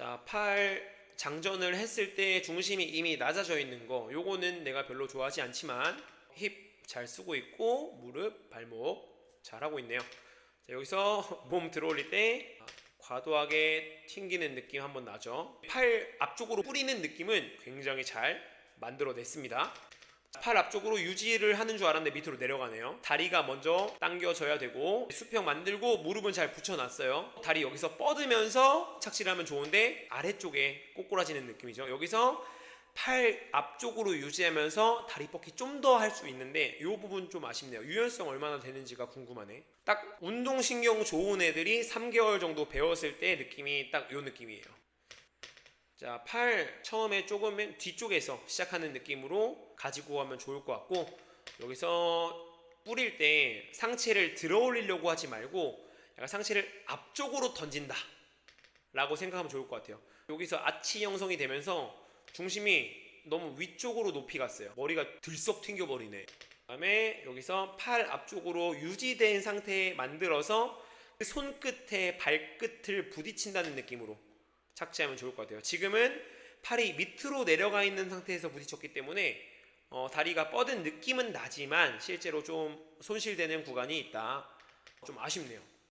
자, 팔 장전을 했을 때 중심이 이미 낮아져 있는 거 요거는 내가 별로 좋아하지 않지만 힙 잘 쓰고 있고 무릎, 발목 잘 하고 있네요. 자, 여기서 몸 들어올릴 때 과도하게 튕기는 느낌 한번 나죠. 팔 앞쪽으로 뿌리는 느낌은 굉장히 잘 만들어냈습니다. 팔 앞쪽으로 유지를 하는 줄 알았는데 밑으로 내려가네요. 다리가 먼저 당겨져야 되고 수평 만들고 무릎은 잘 붙여놨어요. 다리 여기서 뻗으면서 착지를 하면 좋은데 아래쪽에 꼬꾸라지는 느낌이죠. 여기서 팔 앞쪽으로 유지하면서 다리 뻗기 좀 더 할 수 있는데 이 부분 좀 아쉽네요. 유연성 얼마나 되는지가 궁금하네. 딱 운동신경 좋은 애들이 3개월 정도 배웠을 때 느낌이 딱 이 느낌이에요. 자, 팔 처음에 조금 맨 뒤쪽에서 시작하는 느낌으로 가지고 가면 좋을 것 같고 여기서 뿌릴 때 상체를 들어 올리려고 하지 말고 약간 상체를 앞쪽으로 던진다 라고 생각하면 좋을 것 같아요. 여기서 아치 형성이 되면서 중심이 너무 위쪽으로 높이 갔어요. 머리가 들썩 튕겨버리네. 그 다음에 여기서 팔 앞쪽으로 유지된 상태에 만들어서 그 손끝에 발끝을 부딪힌다는 느낌으로 착지하면 좋을 것 같아요. 지금은 팔이 밑으로 내려가 있는 상태에서 부딪혔기 때문에 어, 다리가 뻗은 느낌은 나지만 실제로 좀 손실되는 구간이 있다. 좀 아쉽네요.